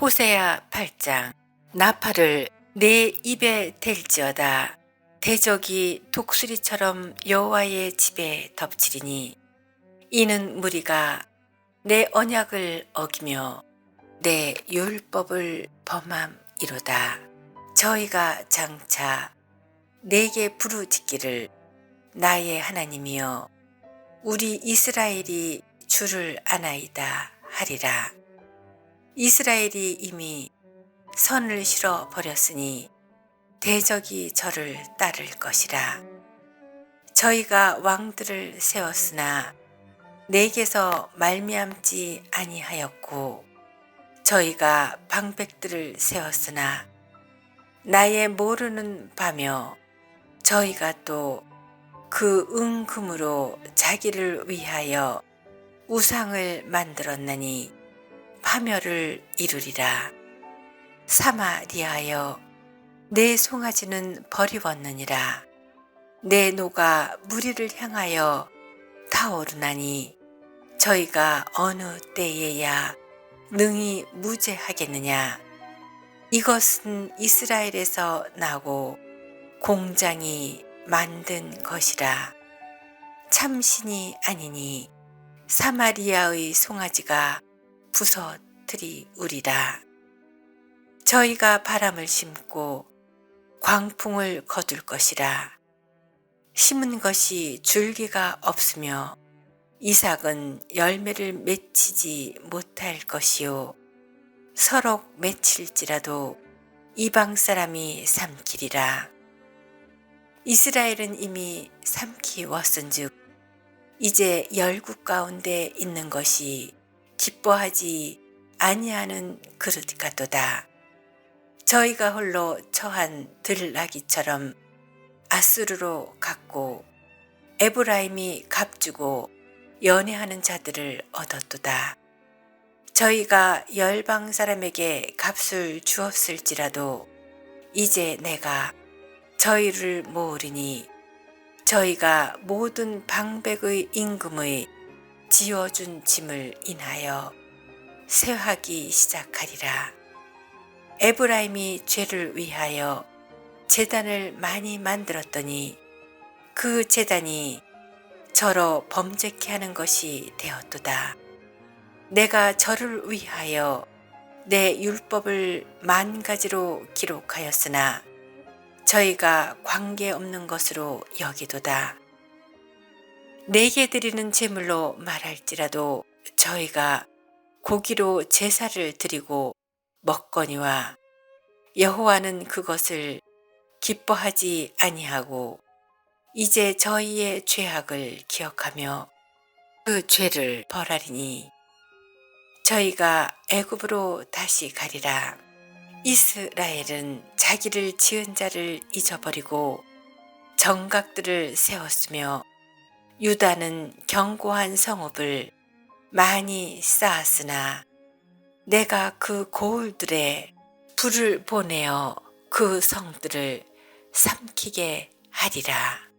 호세야 8장 나팔을 내 입에 댈지어다. 대적이 독수리처럼 여호와의 집에 덮치리니 이는 무리가 내 언약을 어기며 내 율법을 범함이로다. 저희가 장차 내게 부르짖기를 나의 하나님이여 우리 이스라엘이 주를 아나이다 하리라 이스라엘이 이미 선을 실어 버렸으니 대적이 저를 따를 것이라. 저희가 왕들을 세웠으나 내게서 말미암지 아니하였고 저희가 방백들을 세웠으나 나의 모르는 바며 저희가 또 그 은금으로 자기를 위하여 우상을 만들었나니 파멸을 이루리라. 사마리아여, 내 송아지는 버리웠느니라. 내 노가 무리를 향하여 타오르나니 저희가 어느 때에야 능히 무죄하겠느냐. 이것은 이스라엘에서 나고 공장이 만든 것이라. 참신이 아니니 사마리아의 송아지가 부서뜨리우리라. 저희가 바람을 심고 광풍을 거둘 것이라. 심은 것이 줄기가 없으며 이삭은 열매를 맺히지 못할 것이요. 서록 맺힐지라도 이방 사람이 삼키리라. 이스라엘은 이미 삼키웠은즉 이제 열국 가운데 있는 것이 기뻐하지 아니하는 그릇 같도다. 저희가 홀로 처한 들나기처럼 아수르로 갔고 에브라임이 값주고 연애하는 자들을 얻었도다. 저희가 열방 사람에게 값을 주었을지라도 이제 내가 저희를 모으리니 저희가 모든 방백의 임금의 지어준 짐을 인하여 세하기 시작하리라. 에브라임이 죄를 위하여 재단을 많이 만들었더니 그 재단이 저로 범죄케 하는 것이 되었도다. 내가 저를 위하여 내 율법을 만 가지로 기록하였으나 저희가 관계없는 것으로 여기도다. 내게 드리는 제물로 말할지라도 저희가 고기로 제사를 드리고 먹거니와 여호와는 그것을 기뻐하지 아니하고 이제 저희의 죄악을 기억하며 그 죄를 벌하리니 저희가 애굽으로 다시 가리라. 이스라엘은 자기를 지은 자를 잊어버리고 정각들을 세웠으며 유다는 견고한 성읍을 많이 쌓았으나 내가 그 고을들에 불을 보내어 그 성들을 삼키게 하리라.